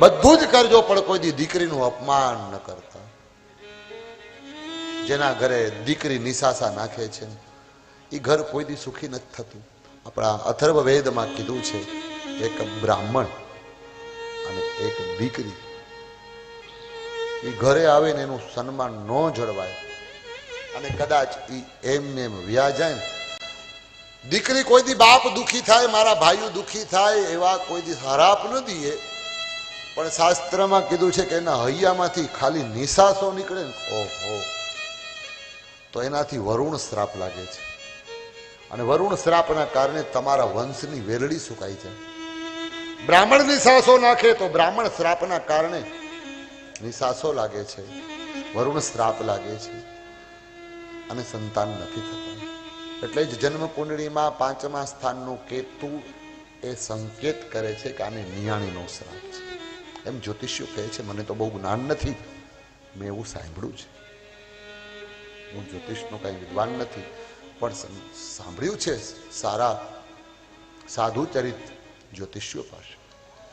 બધું જ કરજો, પણ કોઈ દી દીકરીનું અપમાન ન કરતા. જેના ઘરે દીકરી નિશાસા નાખે છે એ ઘર કોઈ દી સુખી નથી થતું. આપણા અથર્વ વેદમાં કીધું છે, એક બ્રાહ્મણ અને એક દીકરી. એ ઘરે આવે ને એનું સન્માન ન જળવાય. અને કદાચ એ એમને એમ વ્યા જાય ને દીકરી કોઈ દી બાપ દુખી થાય, મારા ભાઈઓ દુખી થાય, એવા કોઈ દી હરાપ ન દઈએ પણ શાસ્ત્રમાં કીધું છે કે એના હૈયામાંથી ખાલી નિશાસો નીકળે ને, ઓહો. તો એનાથી વરુણ શ્રાપ લાગે છે. અને વરુણ શ્રાપના કારણે તમારા વંશની વેરડી સુકાય છે. બ્રાહ્મણ નિશાસો નાખે તો બ્રાહ્મણ શ્રાપના કારણે નિશાસો લાગે છે. વરુણ શ્રાપ લાગે છે. અને સંતાન નથી થતા. એટલે જ જન્મ કુંડળીમાં પાંચમા સ્થાનનું કેતુ એ સંકેત કરે છે કે આને નિયાણીનો શ્રાપ છે. એમ જ્યોતિષીઓ કહે છે, મને તો બહુ જ્ઞાન નથી. મેં એવું સાંભળ્યું છે. હું જ્યોતિષનો કાંઈ વિદ્વાન નથી, પણ સાંભળ્યું છે સારા સાધુ ચરિત જ્યોતિષ્યો પાસે.